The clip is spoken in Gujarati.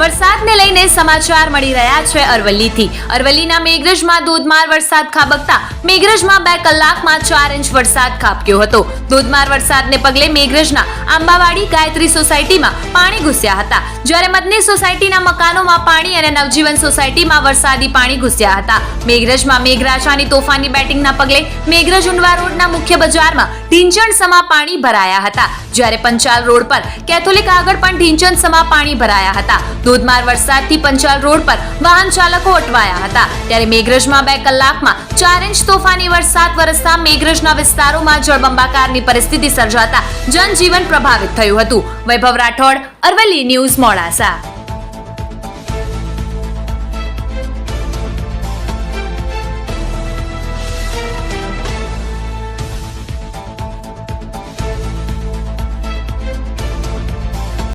વરસાદને લઈને સમાચાર મળી રહ્યા છે અરવલ્લીથી. અરવલ્લીના મેઘરજમાં ધોધમાર વરસાદ ખાબકતા મેઘરજમાં બે કલાકમાં ચાર ઇંચ વરસાદ ખાબક્યો હતો. ધોધમાર વરસાદને પગલે મેઘરજના આંબાવાડી ગાયત્રી સોસાયટીમાં પાણી ઘૂસ્યા હતા. જ્યારે મદની સોસાયટીના મકાનોમાં પાણી અને નવજીવન સોસાયટીમાં વરસાદી પાણી ઘૂસ્યા હતા. મેઘરજમાં મેઘરાજાની તોફાની બેટિંગના પગલે મેઘરજ ઉંડવા રોડના મુખ્ય બજારમાં ઢીંચણ સમા પાણી ભરાયા હતા. જ્યારે પંચાલ રોડ પર કેથોલિક આગળ પણ ઢીંચણ સમા પાણી ભરાયા હતા. ધોધમાર વરસાદથી પંચાલ રોડ પર વાહન ચાલકો અટવાયા હતા. ત્યારે મેઘરજમાં બે કલાકમાં ચાર ઇંચ તોફાની વરસાદ વરસતા મેઘરજના વિસ્તારોમાં જળબંબાકારની પરિસ્થિતિ સર્જાતા જનજીવન પ્રભાવિત થયું હતું. વૈભવ રાઠોડ, અરવલ્લી ન્યૂઝ મોડાસા.